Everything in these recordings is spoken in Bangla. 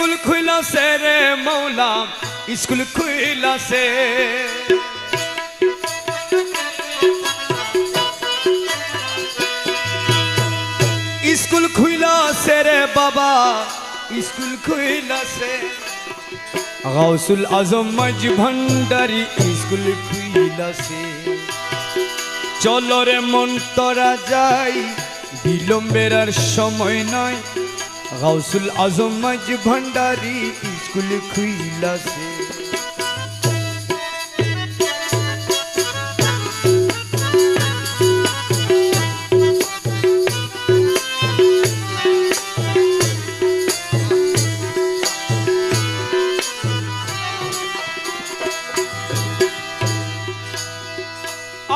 স্কুল খুইলাছে রে মৌলা, স্কুল খুইলাছে স্কুল খুইলাছে রে বাবা, স্কুল খুইলাছে গাউসুল আজম মাঝ ভান্ডারি, স্কুল খুইলাছে চলো রে মন তোরা যাই, বিলম্বের আর সময় নয় গাউসুল আজম মাঝ ভান্ডারি স্কুল খুইলাছে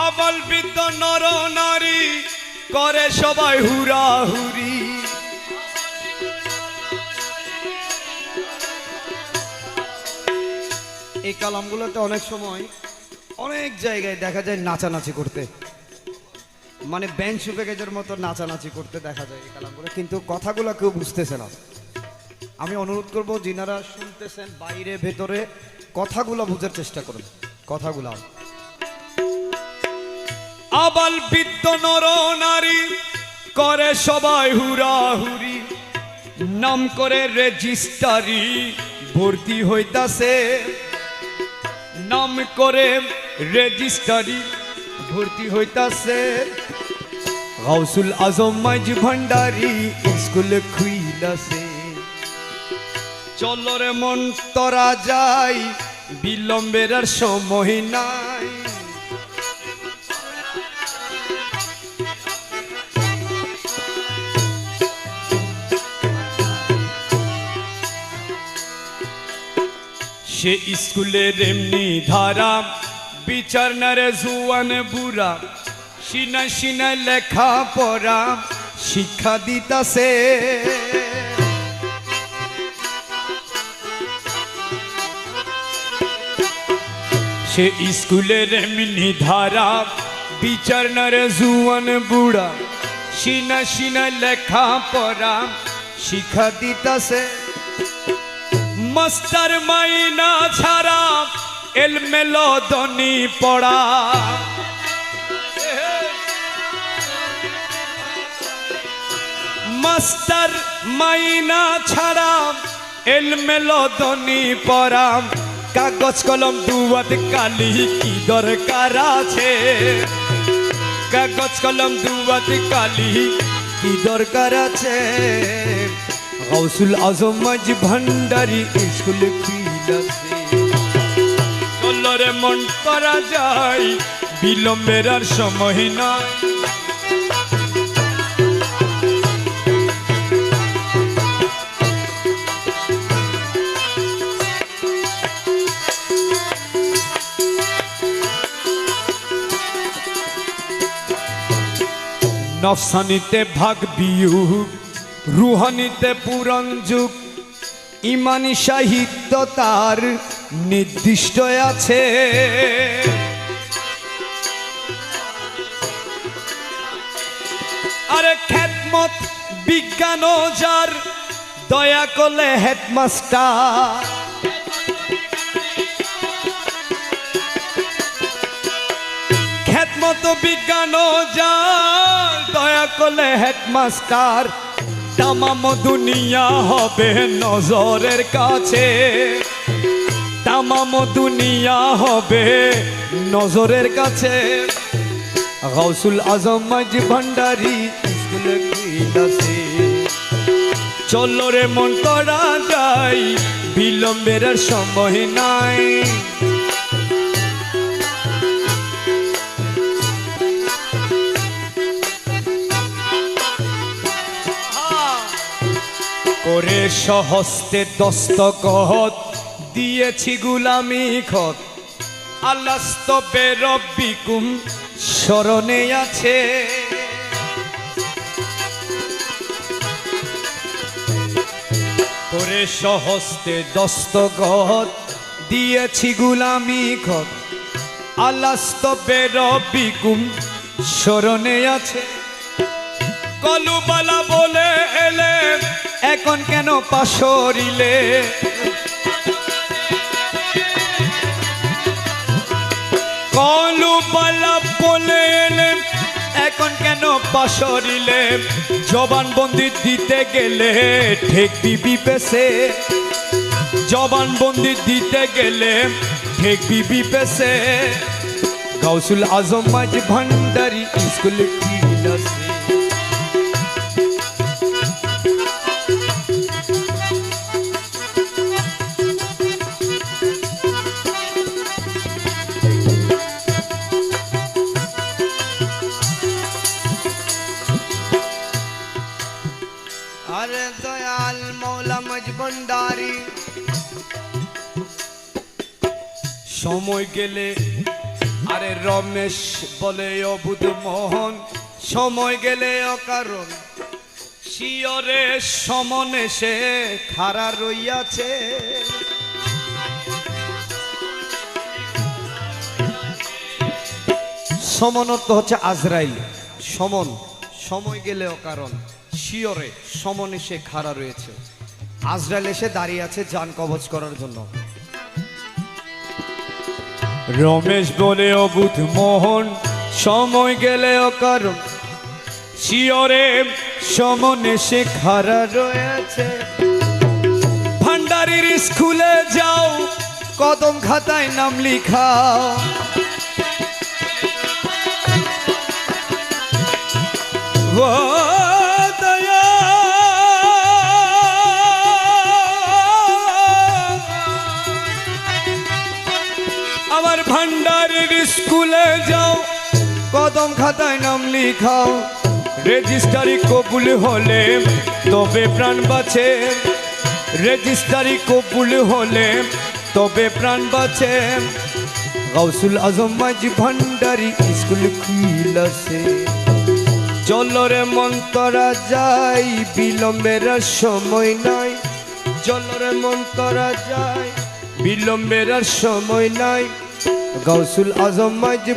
আবল বৃদ্ধ নর নারী করে সবাই হুরা হুরি এই কালামগুলোতে অনেক সময় অনেক জায়গায় দেখা যায় নাচানাচি করতে। মানে ব্যান্ড সুপেকেজের মতো নাচানাচি করতে দেখা যায় এই কালামগুলো, কিন্তু কথাগুলো কেউ বুঝতেছে না। আমি অনুরোধ করব, যিনারা শুনতেছেন বাইরে, ভেতরে, কথাগুলো বোঝার চেষ্টা করুন। কথাগুলো। আবাল বৃদ্ধ নর নারী করে সবাই হুরা হুরি নাম করে রেজিস্টারি ভর্তি হইতাছে। নাম করে রেজিস্টারি ভর্তি হইতাছে। গাউসুল আজম মাইজ ভান্ডারি স্কুল খুইলাছে। চলরে মন তোরা যাই বিলম্বের সময় নাই। সে স্কুলের এমনি ধারা, বিচার না রে জুয়ান বুড়া সিনা সিনা লেখা পড়া, শিক্ষা দিতাছে। সে স্কুলের এমনি ধারা, বিচার না রে জুয়ান বুড়া সিনা সিনা লেখা পড়া, শিক্ষা দিতাছে। মাস্টার মাইনা ছাড়া এলমেলো দনি পড়া। মাস্টার মাইনা ছাড়া এলমেলো দনি পড়া। কাগজ, কলম, দুয়াত, কালি কি দরকার আছে? কাগজ, কলম, দুয়াত, কালি কি দরকার আছে? গৌসুল আজম মাঝ ভান্ডারি স্কুল মন করা যায় বিলম্বের আর সময় নয় নফসানিতে ভাগ বিয়ুগ রুহানিতে পুরন যুগ ইমানি সাহিত্য তার নির্দিষ্ট আছে। আরে খ্যাতমত বিজ্ঞান যার, দয়া করলে হেডমাস্টার। খ্যাতমত বিজ্ঞান যার, দয়া করলে হেডমাস্টার। তামাম দুনিয়া হবে নজরের কাছে। তামাম দুনিয়া হবে নজরের কাছে। গৌসুল আজম মাঝ ভান্ডারি স্কুল গিলাছে চলো রে মন করা যাই বিলম্বের সময় নাই। করে সহস্তে দস্তকত দিয়েছি গুলামি খত। আল্লাস্ত বেরব্বিকুম স্মরণে আছে। করে সহস্তে দস্তগত দিয়েছি গুলামি খত। আল্লাস্ত বেরব্বিকুম স্মরণে আছে। কলুবালা বলে এলে এখন কেন পাশরিলে? কলু পালা বলে এলে এখন কেন পাশরিলে? জবানবন্দি দিতে গেলে ঠেক দিবি পেছে। জবানবন্দি দিতে গেলে ঠেক বিবি পেছে। গাউসুল আজম মাঝ ভান্ডারি স্কুল মজবন্ডারি সময় গেলে, আরে রমেশ বলে অবুধ মোহন সময় গেলে অকারণ। শিয়রে সমনে সে খারা রইয়াছে। সমন অর্থ হচ্ছে আজরাইল। সমন, সময় গেলেও কারণ শিওরে সমন এসে খাড়া রয়েছে। আজরাইল এসে দাঁড়িয়ে আছে যান কবচ করার জন্য। রমেশ বলে অবুধ মোহন সময় গেলে অকারণ শিয়রে সমনে সে খারা রয়েছে। ভান্ডারির স্কুলে যাও, কদম খাতায় নাম লিখাও। ও কদম খাতায় নাম লিখাও। রেজিস্টারি কবুল হলে তবে প্রাণ বাঁচে। রেজিস্টারি কবুল হলে তবে প্রাণ বাঁচে। গাউসুল আজম মাঝি ভান্ডারি স্কুল খুইলাছে চলরে মন্তরা যাই, বিলম্বের সময় নাই। চলরে মন্তরা যাই, বিলম্বের সময় নাই। গাউসুল আজম মাঝি